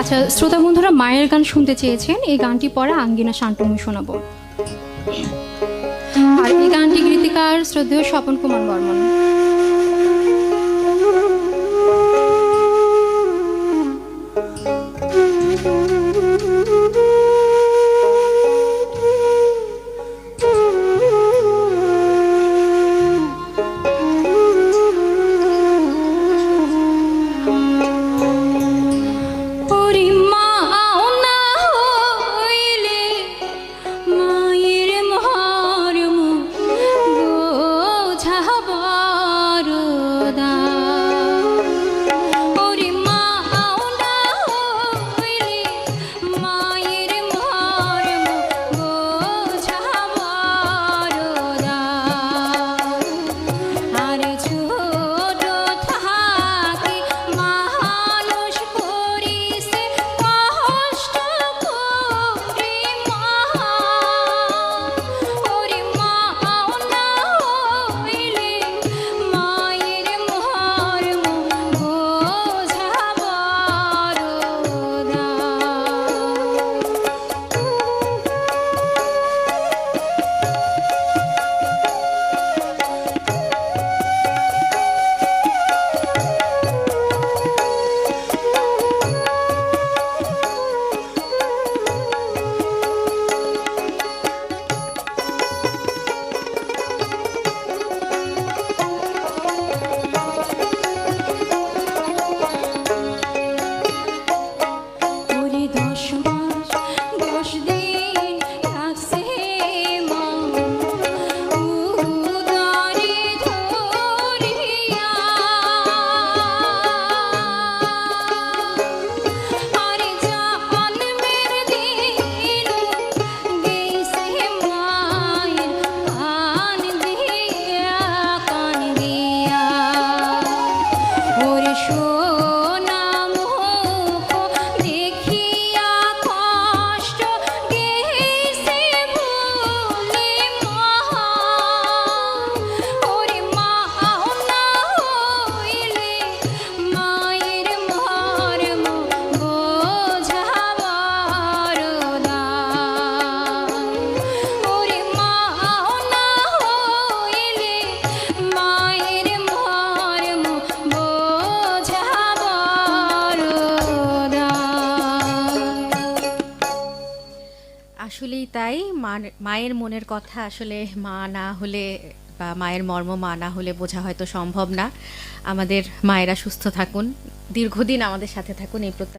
আচ্ছা শ্রোতা বন্ধুরা, মায়ের গান শুনতে চেয়েছেন। এই গানটি পরে আঙ্গিনা শান্তমি শোনাবো। আর এই গানটি গীতিকার শ্রদ্ধেয় স্বপন কুমার বর্মন। ওরে 说 আসলেই তাই। মায়ের মনের কথা আসলে মা না হলে বা মায়ের মর্ম মা না হলে বোঝা হয়তো সম্ভব না। আমাদের মায়েরা সুস্থ থাকুন। দীর্ঘদিন আমাদের সাথে থাকুন এই প্রত্যয়